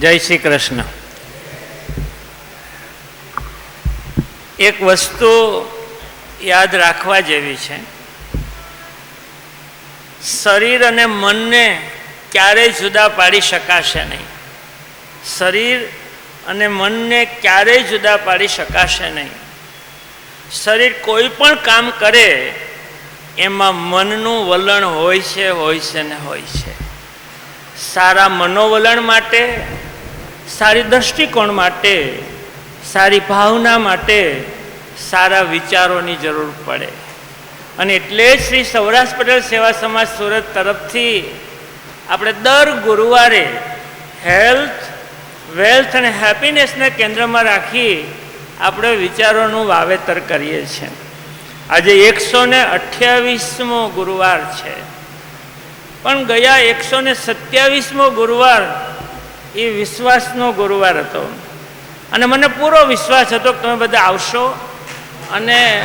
જય શ્રી કૃષ્ણ. એક વસ્તુ યાદ રાખવા જેવી છે. શરીર અને મનને ક્યારેય જુદા પાડી શકાશે નહીં. શરીર અને મનને ક્યારેય જુદા પાડી શકાશે નહીં. શરીર કોઈ પણ કામ કરે, એમાં મનનું વલણ હોય છે હોય છે ને હોય છે. સારા મનોવલણ માટે સારી દૃષ્ટિકોણ માટે, સારી ભાવના માટે સારા વિચારોની જરૂર પડે. અને એટલે શ્રી સૌરાષ્ટ્ર પટેલ સેવા સમાજ સુરત તરફથી આપણે દર ગુરુવારે હેલ્થ, વેલ્થ અને હેપીનેસને કેન્દ્રમાં રાખી આપણે વિચારોનું વાવેતર કરીએ છીએ. આજે એકસો ને અઠ્યાવીસમો ગુરુવાર છે. પણ ગયા એકસો ને સત્યાવીસમો ગુરુવાર એ વિશ્વાસનો ગુરુવાર હતો. અને મને પૂરો વિશ્વાસ હતો કે તમે બધા આવશો. અને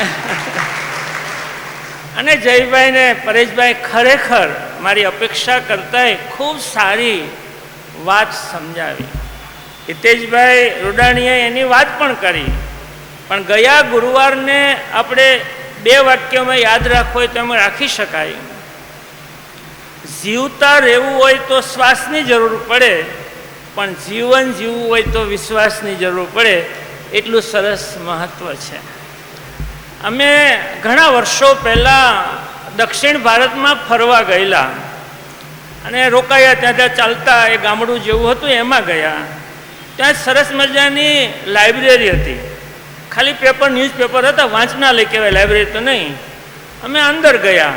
અને જયભાઈ ને પરેશભાઈ ખરેખર મારી અપેક્ષા કરતાંય ખૂબ સારી વાત સમજાવી. હિતેશભાઈ રૂડાણીએ એની વાત પણ કરી. પણ ગયા ગુરુવારને આપણે બે વાક્યોમાં યાદ રાખવું હોય તો એમાં રાખી શકાય. જીવતા રહેવું હોય તો શ્વાસની જરૂર પડે. પણ જીવન જીવવું હોય તો વિશ્વાસની જરૂર પડે. એટલું સરસ મહત્ત્વ છે. અમે ઘણા વર્ષો પહેલાં દક્ષિણ ભારતમાં ફરવા ગયેલા. અને રોકાયા ત્યાં ત્યાં ચાલતા એ ગામડું જેવું હતું એમાં ગયા. ત્યાં સરસ મજાની લાઇબ્રેરી હતી. ખાલી પેપર, ન્યૂઝપેપર હતા, વાંચનાલય કહેવાય, લાઇબ્રેરી તો નહીં. અમે અંદર ગયા.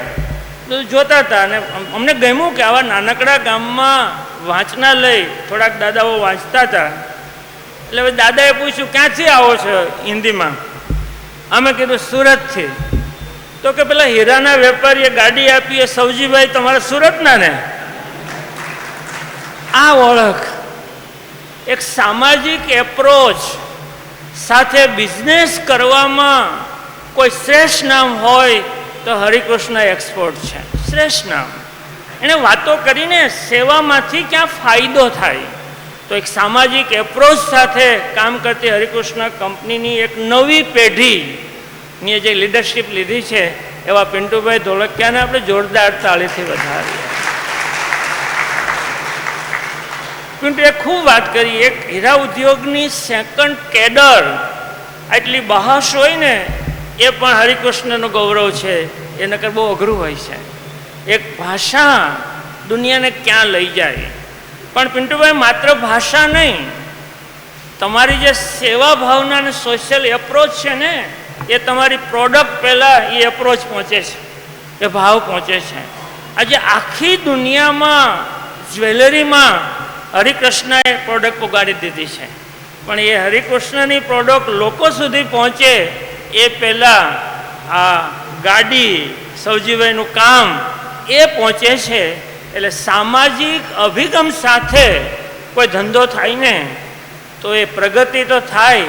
જોતા હતા અને અમને ગમ્યું કે આવા નાનકડા ગામમાં વાંચનાલય, થોડાક દાદાઓ વાંચતા હતા. એટલે હવે દાદાએ પૂછ્યું, ક્યાંથી આવો છો હિન્દીમાં? અમે કીધું, સુરતથી. તો કે પેલા હીરાના વેપારીએ ગાડી આપી, એ સૌજીભાઈ તમારા સુરતના ને? આ ઓળખ. એક સામાજિક એપ્રોચ સાથે બિઝનેસ કરવામાં કોઈ શ્રેષ્ઠ નામ હોય તો હરિકૃષ્ણ એક્સપોર્ટ છે. શ્રેષ્ઠ નામ. એણે વાતો કરીને સેવામાંથી ક્યાં ફાયદો થાય? તો એક સામાજિક એપ્રોચ સાથે કામ કરતી હરિકૃષ્ણ કંપનીની એક નવી પેઢીની જે લીડરશિપ લીધી છે, એવા પિન્ટુભાઈ ધોળકિયાને આપણે જોરદાર તાળીથી વધારીએ. પિન્ટુએ ખૂબ વાત કરી, એક હીરા ઉદ્યોગની સેકન્ડ કેડર આટલી બહાશ હોય ને, એ પણ હરિકૃષ્ણનું ગૌરવ છે, એ નકર બહુ અઘરું હોય છે. એક ભાષા દુનિયાને ક્યાં લઈ જાય? પણ પિન્ટુભાઈ, માત્ર ભાષા નહીં, તમારી જે સેવા ભાવના અને સોશિયલ એપ્રોચ છે ને, એ તમારી પ્રોડક્ટ પહેલાં એ એપ્રોચ પહોંચે છે, એ ભાવ પહોંચે છે. આજે આખી દુનિયામાં જ્વેલરીમાં હરિકૃષ્ણએ પ્રોડક્ટ ઉગાડી દીધી છે. પણ એ હરિકૃષ્ણની પ્રોડક્ટ લોકો સુધી પહોંચે એ પહેલાં આ ગાડી સૌજીભાઈનું કામ એ પહોંચે છે એટલે સામાજિક અભિગમ સાથે કોઈ ધંધો થાય ને, તો એ પ્રગતિ તો થાય,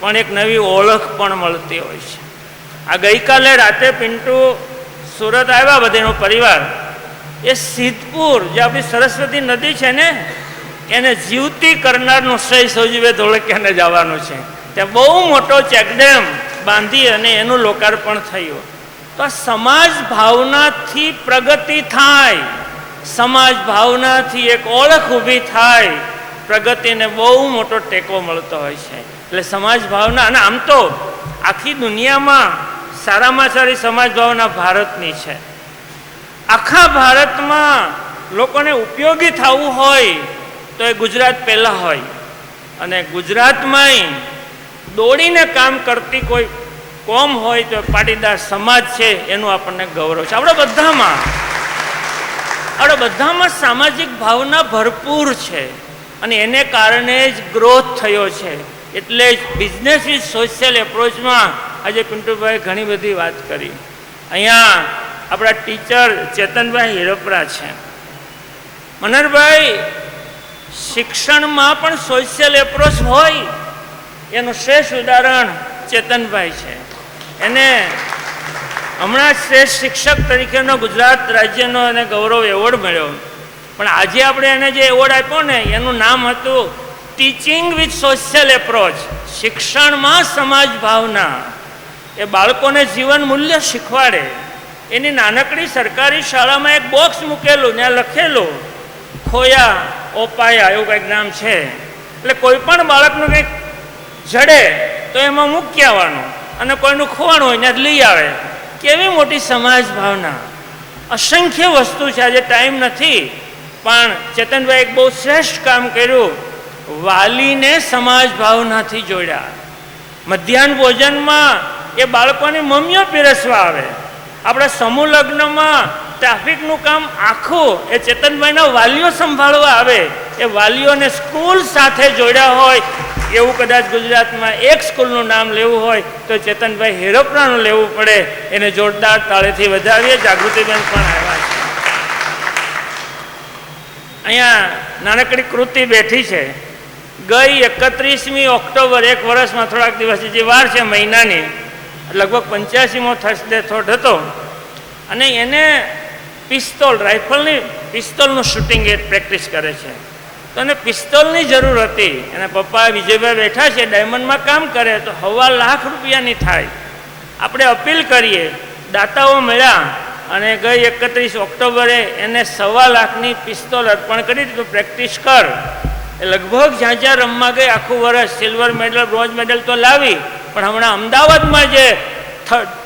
પણ એક નવી ઓળખ પણ મળતી હોય છે. આ ગઈકાલે રાતે પિન્ટુ સુરત આવ્યા બધેનો પરિવાર. એ સિદ્ધપુર, જે આપણી સરસ્વતી નદી છે ને, એને જીવતી કરનારનું શ્રેય સૌજીભાઈ ધોળકિયાને જવાનું છે. ત્યાં બહુ મોટો ચેકડેમ બાંધી અને એનું લોકાર્પણ થયું. તો આ સમાજ ભાવનાથી પ્રગતિ થાય. સમાજ ભાવનાથી એક ઓળખ ઊભી થાય. પ્રગતિને બહુ મોટો ટેકો મળતો હોય છે. એટલે સમાજ ભાવના, અને આમ તો આખી દુનિયામાં સારામાં સારી સમાજ ભાવના ભારતની છે. આખા ભારતમાં લોકોને ઉપયોગી થવું હોય તો એ ગુજરાત પહેલાં હોય. અને ગુજરાતમાંય દોડીને કામ કરતી કોઈ કોમ હોય તો પાટીદાર સમાજ છે, એનું આપણને ગૌરવ છે. આપણે બધામાં આપણે બધામાં સામાજિક ભાવના ભરપૂર છે અને એને કારણે જ ગ્રોથ થયો છે. એટલે જ બિઝનેસ વિથ સોશિયલ એપ્રોચમાં આજે પિન્ટુભાઈ ઘણી બધી વાત કરી. અહીંયા આપણા ટીચર ચેતનભાઈ હિરપરા છે. મનરભાઈ શિક્ષણમાં પણ સોશિયલ એપ્રોચ હોય? એનું શ્રેષ્ઠ ઉદાહરણ ચેતનભાઈ છે. એને હમણાં શ્રેષ્ઠ શિક્ષક તરીકેનો ગુજરાત રાજ્યનો એને ગૌરવ એવોર્ડ મળ્યો. પણ આજે આપણે એને જે એવોર્ડ આપ્યો ને, એનું નામ હતું ટીચિંગ વિથ સોશિયલ એપ્રોચ શિક્ષણમાં સમાજ ભાવના. એ બાળકોને જીવન મૂલ્ય શીખવાડે. એની નાનકડી સરકારી શાળામાં એક બોક્સ મૂકેલું, ત્યાં લખેલું, ખોયા ઓપાયા એવું કંઈક નામ છે. એટલે કોઈ પણ બાળકનું કંઈક જડે, તો એમાં મૂકી આવવાનું. અને કોઈનું ખોવાનું હોય ત્યાં લઈ આવે. કેવી મોટી સમાજ ભાવના. અસંખ્ય વસ્તુ છે, આજે ટાઈમ નથી. પણ ચેતનભાઈ એક બહુ શ્રેષ્ઠ કામ કર્યું. વાલીને સમાજ ભાવનાથી જોડ્યા. મધ્યાહન ભોજનમાં એ બાળકોની મમ્મીઓ પીરસવા આવે. આપણા સમૂહ લગ્નમાં ટ્રાફિકનું કામ આખું એ ચેતનભાઈના વાલીઓ સંભાળવા આવે. એ વાલીઓને સ્કૂલ સાથે જોડ્યા હોય એવું કદાચ ગુજરાતમાં એક સ્કૂલનું નામ લેવું હોય તો ચેતનભાઈ હેરોપરાનું લેવું પડે. એને જોરદાર તાળેથી વધાવીએ. જાગૃતિબેન પણ આવ્યા છે. અહીંયા નાનકડી કૃતિ બેઠી છે. ગઈ એકત્રીસમી ઓક્ટોબર, એક વર્ષમાં થોડાક દિવસ, જે વાર છે મહિનાની, લગભગ પંચ્યાસીમો થર્સડે થોટ હતો. અને એને પિસ્તોલ, રાઇફલની પિસ્તોલનું શૂટિંગ એ પ્રેક્ટિસ કરે છે. તો એને પિસ્તોલની જરૂર હતી. એના પપ્પા વિજયભાઈ બેઠા છે ડાયમંડમાં કામ કરે, તો હવા લાખ રૂપિયાની થાય. આપણે અપીલ કરીએ, દાતાઓ મળ્યા અને ગઈ એકત્રીસ ઓક્ટોબરે એને સવા લાખની પિસ્તોલ અર્પણ કરી દીધું. પ્રેક્ટિસ કર. એ લગભગ જ્યાં જ્યાં રમવા ગઈ, આખું વર્ષ સિલ્વર મેડલ બ્રોન્ઝ મેડલ તો લાવી. પણ હમણાં અમદાવાદમાં જે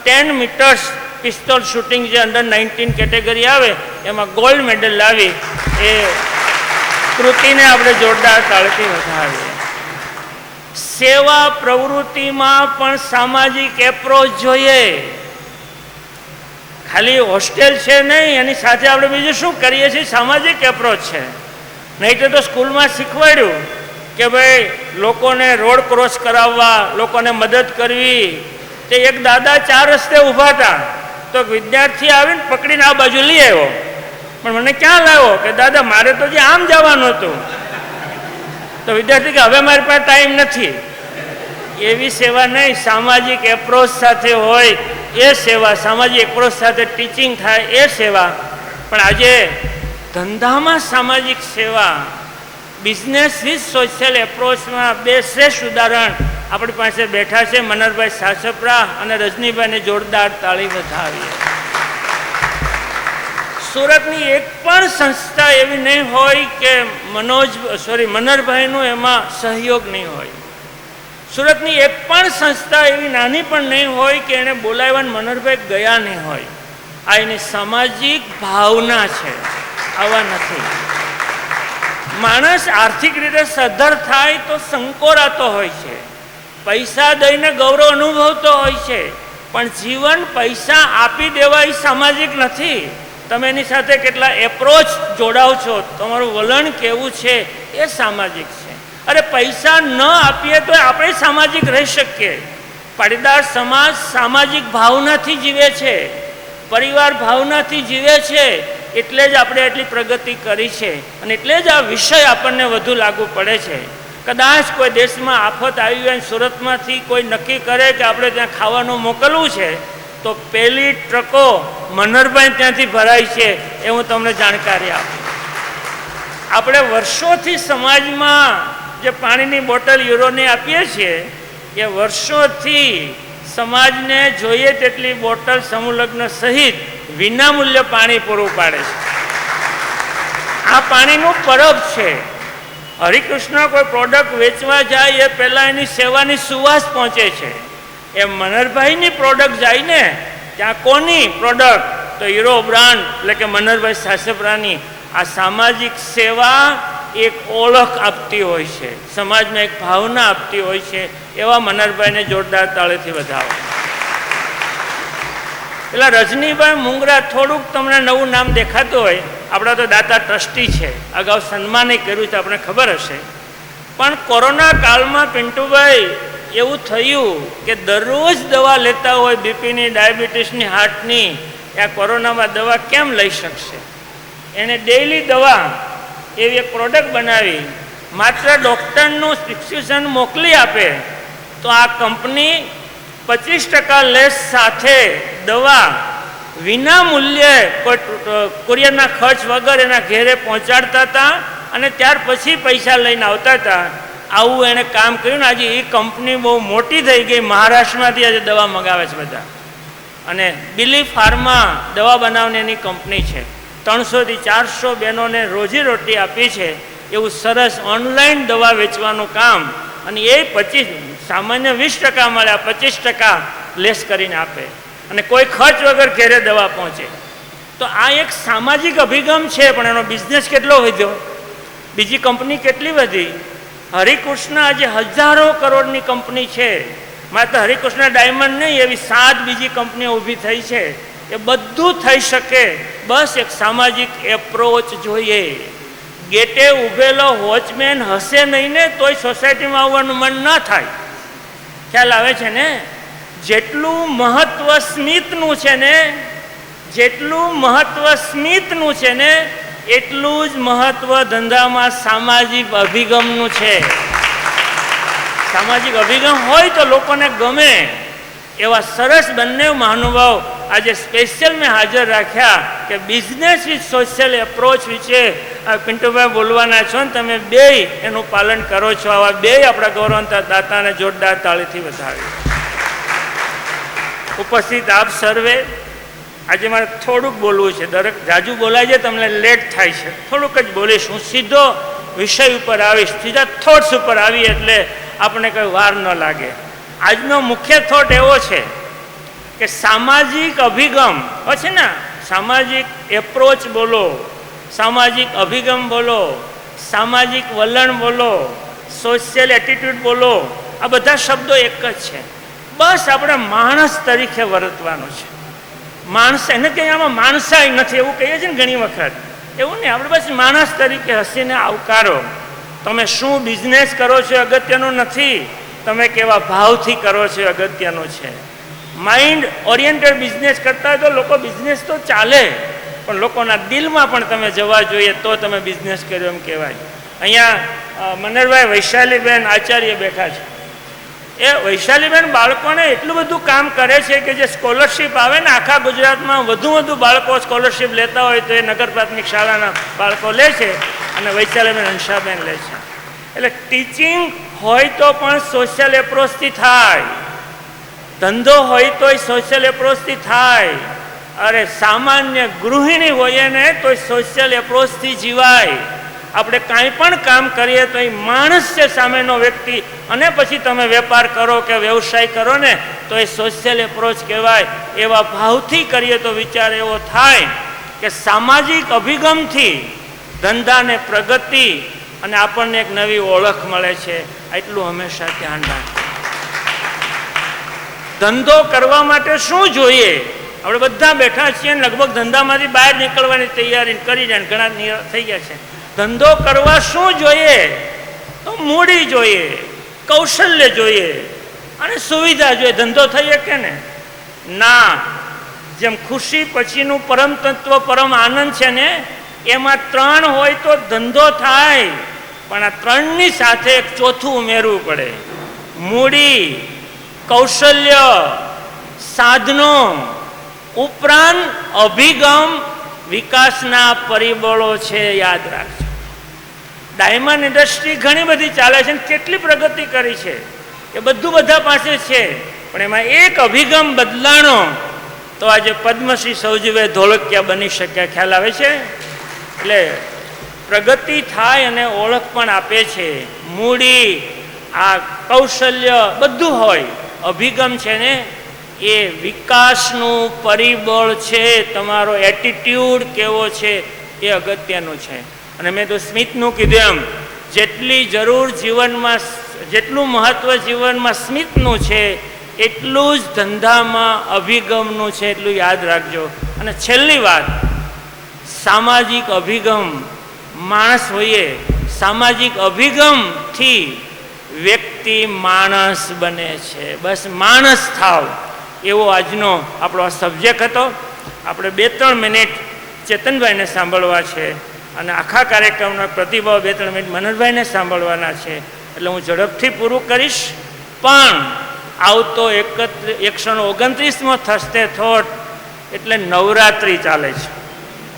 ટેન મીટર્સ પિસ્તોલ શૂટિંગ જે અંડર નાઇન્ટીન કેટેગરી આવે, એમાં ગોલ્ડ મેડલ લાવી. એ કૃતિને આપણે જોરદાર તાળથી વધારીએ. સેવા પ્રવૃત્તિમાં પણ સામાજિક એપ્રોચ જોઈએ. ખાલી હોસ્ટેલ છે નહીં, એની સાથે આપણે બીજું શું કરીએ છીએ? સામાજિક એપ્રોચ છે. નહીં તો સ્કૂલમાં શીખવાડ્યું કે ભાઈ, લોકોને રોડ ક્રોસ કરાવવા, લોકોને મદદ કરવી. તે એક દાદા ચાર રસ્તે ઊભા હતા. તો વિદ્યાર્થી આવીને પકડીને આ બાજુ લઈ આવ્યો. પણ મને ક્યાં લાવો કે દાદા, મારે તો જે આમ જવાનું હતું. તો વિદ્યાર્થી કે હવે મારી પાસે ટાઈમ નથી. એવી સેવા નહીં, સામાજિક એપ્રોચ સાથે હોય એ સેવા, સામાજિક એપ્રોચ સાથે ટીચિંગ થાય એ સેવા. પણ આજે ધંધામાં સામાજિક સેવા બિઝનેસ વિથ સોશિયલ એપ્રોચમાં બે શ્રેષ્ઠ ઉદાહરણ આપણી પાસે બેઠા છે. મનરભાઈ સાસપરા અને રજનીભાઈને જોરદાર તાળી વધાવીએ. સુરતની એક પણ સંસ્થા એવી નહીં હોય કે મનોજ સોરી મનરભાઈનો એમાં સહયોગ નહીં હોય. સુરતની એક પણ સંસ્થા એવી નાની પણ નહીં હોય કે એને બોલાવ્યા મનરભાઈ ગયા નહીં હોય. આ એની સામાજિક ભાવના છે. આવા નથી. માણસ આર્થિક રીતે સદ્ધર થાય તો સંકોરાતો હોય છે. પૈસા દઈને ગૌરવ અનુભવતો હોય છે. પણ જીવન પૈસા આપી દેવા એ સામાજિક નથી. તમે એની સાથે કેટલા એપ્રોચ જોડાવ છો? તમારું વલણ કેવું છે? એ સામાજિક છે. અરે પૈસા ન આપીએ તો આપણે સામાજિક રહી શકીએ. પાટીદાર સમાજ સામાજિક ભાવનાથી જીવે છે. પરિવાર ભાવનાથી જીવે છે. એટલે જ આપણે એટલી પ્રગતિ કરી છે. અને એટલે જ આ વિષય આપણને વધુ લાગુ પડે છે. કદાચ કોઈ દેશમાં આફત આવી હોય સુરતમાંથી કોઈ નક્કી કરે કે આપણે ત્યાં ખાવાનું મોકલવું છે, તો પહેલી ટ્રકો મનરભાઈ ત્યાંથી ભરાય છે એ હું તમને જાણકારી આપું. આપણે વર્ષોથી સમાજમાં જે પાણીની બોટલ યુરોને આપીએ છીએ, એ વર્ષોથી સમાજને જોઈએ તેટલી બોટલ સમૂહલગ્ન સહિત વિનામૂલ્ય પાણી પૂરું પાડે છે. આ પાણીનું પરબ છે. હરિકૃષ્ણ કોઈ પ્રોડક્ટ વેચવા જાય એ પહેલાં એની સેવાની સુવાસ પહોંચે છે. એ મનરભાઈની પ્રોડક્ટ જાય ને ત્યાં કોની પ્રોડક્ટ તો હીરો બ્રાન્ડ, એટલે કે મનરભાઈ સાસપરાની, આ સામાજિક સેવા એક ઓળખ આપતી હોય છે. સમાજમાં એક ભાવના આપતી હોય છે. એવા મનહરભાઈને જોરદાર તાળેથી વધાવો. પેલા રજનીભાઈ મુંગરા થોડુંક તમને નવું નામ દેખાતું હોય. આપણા તો દાતા ટ્રસ્ટી છે. અગાઉ સન્માને કર્યું છે આપણે ખબર હશે. પણ કોરોના કાળમાં પિન્ટુભાઈ એવું થયું કે દરરોજ દવા લેતા હોય બીપીની, ડાયાબિટીસની, હાર્ટની, આ કોરોનામાં દવા કેમ લઈ શકશે? એણે ડેઈલી દવા એવી એક પ્રોડક્ટ બનાવી, માત્ર ડૉક્ટરનું પ્રિસ્ક્રિપ્શન મોકલી આપે, તો આ કંપની પચીસ ટકા લેસ સાથે દવા વિના મૂલ્યે કોઈ કુરિયરના ખર્ચ વગર એના ઘેરે પહોંચાડતા હતા અને ત્યાર પછી પૈસા લઈને આવતા હતા. આવું એણે કામ કર્યું ને આજે એ કંપની બહુ મોટી થઈ ગઈ. મહારાષ્ટ્રમાંથી આજે દવા મંગાવે છે બધા. અને બિલી ફાર્મા દવા બનાવની એની કંપની છે. ત્રણસોથી ચારસો બહેનોને રોજીરોટી આપી છે. એવું સરસ ઓનલાઈન દવા વેચવાનું કામ અને એ પચીસ, સામાન્ય વીસ ટકા મળ્યા પચીસ ટકા લેસ કરીને આપે. અને કોઈ ખર્ચ વગર ઘેરે દવા પહોંચે. તો આ એક સામાજિક અભિગમ છે, પણ એનો બિઝનેસ કેટલો વધ્યો? બીજી કંપની કેટલી વધી? હરિકૃષ્ણ આજે હજારો કરોડની કંપની છે. માત્ર હરિકૃષ્ણ ડાયમંડ નહીં, એવી સાત બીજી કંપનીઓ ઊભી થઈ છે. એ બધું થઈ શકે. બસ એક સામાજિક એપ્રોચ જોઈએ. ગેટે ઊભેલો વોચમેન હશે નહીં ને, તોય સોસાયટીમાં આવવાનું મન ન થાય. ખ્યાલ આવે છે ને? જેટલું મહત્વ સ્મિતનું છે ને, જેટલું મહત્વ સ્મિતનું છે ને એટલું જ મહત્વ ધંધામાં સામાજિક અભિગમનું છે. સામાજિક અભિગમ હોય તો લોકોને ગમે એવા સરસ બંને મહાનુભાવ આજે સ્પેશિયલ મેં હાજર રાખ્યા કે બિઝનેસ વિથ સોશિયલ એપ્રોચ વિશે પિન્ટુભાઈ બોલવાના છો ને તમે બે એનું પાલન કરો છો. આવા બે આપણા ગૌરવંતા દાતાને જોરદાર તાળીથી વધાવી ઉપસ્થિત આપ સર્વે આજે મારે થોડુંક બોલવું છે. દરેક જાજુ બોલાય છે, તમને લેટ થાય છે. થોડુંક જ બોલીશ. હું સીધો વિષય ઉપર આવીશ. સીધા થોટ્સ ઉપર આવી એટલે આપણે કંઈ વાર ન લાગે. આજનો મુખ્ય થોટ એવો છે કે સામાજિક અભિગમ છે ને? સામાજિક એપ્રોચ બોલો, સામાજિક અભિગમ બોલો, સામાજિક વલણ બોલો સોશિયલ એટીટ્યુડ બોલો, આ બધા શબ્દો એક જ છે. બસ આપણે માણસ તરીકે વર્તવાનું છે. માણસ એને કંઈ આમાં માણસાઈ નથી, એવું કહીએ છીએ ને ઘણી વખત. એવું નહીં, આપણે બસ માણસ તરીકે હસીને આવકારો. તમે શું બિઝનેસ કરો છો અગત્યનું નથી. તમે કેવા ભાવથી કરો છો અગત્યનું છે. માઇન્ડ ઓરિએન્ટેડ બિઝનેસ કરતા હોય તો લોકો બિઝનેસ તો ચાલે. પણ લોકોના દિલમાં પણ તમે જવા જોઈએ તો તમે બિઝનેસ કર્યો એમ કહેવાય. અહીંયા મનરભાઈ વૈશાલીબેન આચાર્ય બેઠા છે. એ વૈશાલીબેન બાળકોને એટલું બધું કામ કરે છે કે જે સ્કોલરશિપ આવે ને આખા ગુજરાતમાં વધુ વધુ બાળકો સ્કોલરશિપ લેતા હોય તો એ નગર પ્રાથમિક શાળાના બાળકો લે છે અને વૈશાલીબેન હંસાબેન લે છે. એટલે ટીચિંગ હોય તો પણ સોશિયલ એપ્રોચથી થાય. ધંધો હોય તોય સોશિયલ એપ્રોચથી થાય. અરે સામાન્ય ગૃહિણી હોઈએ ને તોય સોશિયલ એપ્રોચથી જીવાય. આપણે કાંઈ પણ કામ કરીએ તો એ માણસ છે સામેનો વ્યક્તિ અને પછી તમે વેપાર કરો કે વ્યવસાય કરો ને, તો એ સોશિયલ એપ્રોચ કહેવાય. એવા ભાવથી કરીએ તો વિચાર એવો થાય કે સામાજિક અભિગમથી ધંધાને પ્રગતિ અને આપણને એક નવી ઓળખ મળે છે. એટલું હંમેશા ધ્યાન રાખો ધંધો કરવા માટે શું જોઈએ? આપણે બધા બેઠા છીએ લગભગ ધંધામાંથી બહાર નીકળવાની તૈયારી કરી જાય ઘણા થઈ ગયા છે. ધંધો કરવા શું જોઈએ? તો મૂડી જોઈએ, કૌશલ્ય જોઈએ, અને સુવિધા જોઈએ. ધંધો થઈ શકે ને? ના. જેમ ખુશી પછીનું પરમ તત્વ, પરમ આનંદ છે ને, એમાં ત્રણ હોય તો ધંધો થાય, પણ આ ત્રણની સાથે એક ચોથું ઉમેરવું પડે. મૂડી, કૌશલ્ય, સાધનો, ઉપરાંત અભિગમ વિકાસના પરિબળો છે, યાદ રાખજો. ડાયમંડ ઇન્ડસ્ટ્રી ઘણી બધી ચાલે છે અને કેટલી પ્રગતિ કરી છે. એ બધું બધા પાસે છે. પણ એમાં એક અભિગમ બદલાણો તો આજે પદ્મશ્રી સૌજીભાઈ ધોળકિયા બની શક્યા. ખ્યાલ આવે છે? એટલે પ્રગતિ થાય અને ઓળખ પણ આપે છે. મૂડી, આ કૌશલ્ય બધું હોય. અભિગમ છે ને, એ વિકાસનું પરિબળ છે. તમારો એટીટ્યુડ કેવો છે એ અગત્યનું છે. અને મેં તો સ્મિતનું કીધું એમ, જેટલી જરૂર જીવનમાં જેટલું મહત્વ જીવનમાં સ્મિતનું છે, એટલું જ ધંધામાં અભિગમનું છે એટલું યાદ રાખજો. અને છેલ્લી વાત, સામાજિક અભિગમ માણસ હોઈએ, સામાજિક અભિગમથી વ્યક્તિ માણસ બને છે. બસ માણસ થાવ. એવો આજનો આપણો સબ્જેક્ટ હતો. આપણે બે ત્રણ મિનિટ ચેતનભાઈને સાંભળવા છે. અને આખા કાર્યક્રમનો પ્રતિભાવ બે ત્રણ મિનિટ મનોજભાઈને સાંભળવાના છે. એટલે હું ઝડપથી પૂરું કરીશ. પણ આવતો એકત્ર એકસો ઓગણત્રીસમો થસ્તે થોટ, એટલે નવરાત્રિ ચાલે છે.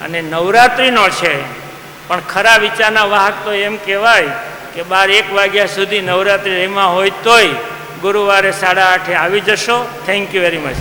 અને નવરાત્રિનો છે. પણ ખરા વિચારના વાહક તો એમ કહેવાય કે બાર એક વાગ્યા સુધી નવરાત્રિ એમાં હોય તોય ગુરુવારે સાડા આઠે આવી જશો. Thank you very much